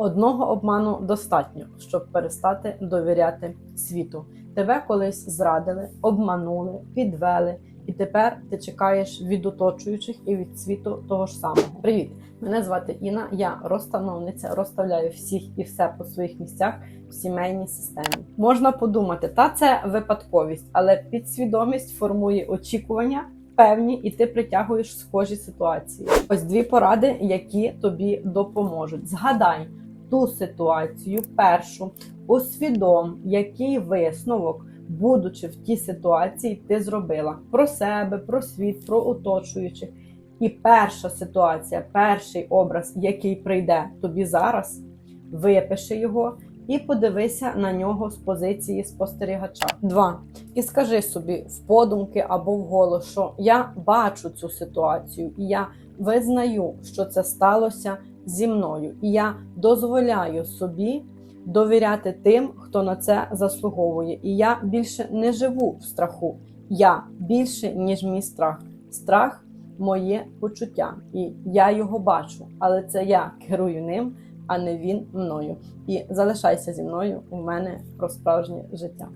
Одного обману достатньо, щоб перестати довіряти світу. Тебе колись зрадили, обманули, підвели, і тепер ти чекаєш від оточуючих і від світу того ж самого. Привіт! Мене звати Інна. Я розстановниця, розставляю всіх і все по своїх місцях в сімейній системі. Можна подумати, та це випадковість, але підсвідомість формує очікування. Певні, і ти притягуєш схожі ситуації. Ось дві поради, які тобі допоможуть. Згадай ту ситуацію, першу, усвідом, який висновок, будучи в тій ситуації, ти зробила про себе, про світ, про оточуючих. І перша ситуація, перший образ, який прийде тобі зараз, випиши його і подивися на нього з позиції спостерігача. Два. І скажи собі в подумки або вголос, що я бачу цю ситуацію, і я визнаю, що це сталося зі мною, і я дозволяю собі довіряти тим, хто на це заслуговує. І я більше не живу в страху. Я більше, ніж мій страх. Страх моє почуття, і я його бачу, але це я керую ним, а не він мною. І залишайся зі мною. У мене про справжнє життя.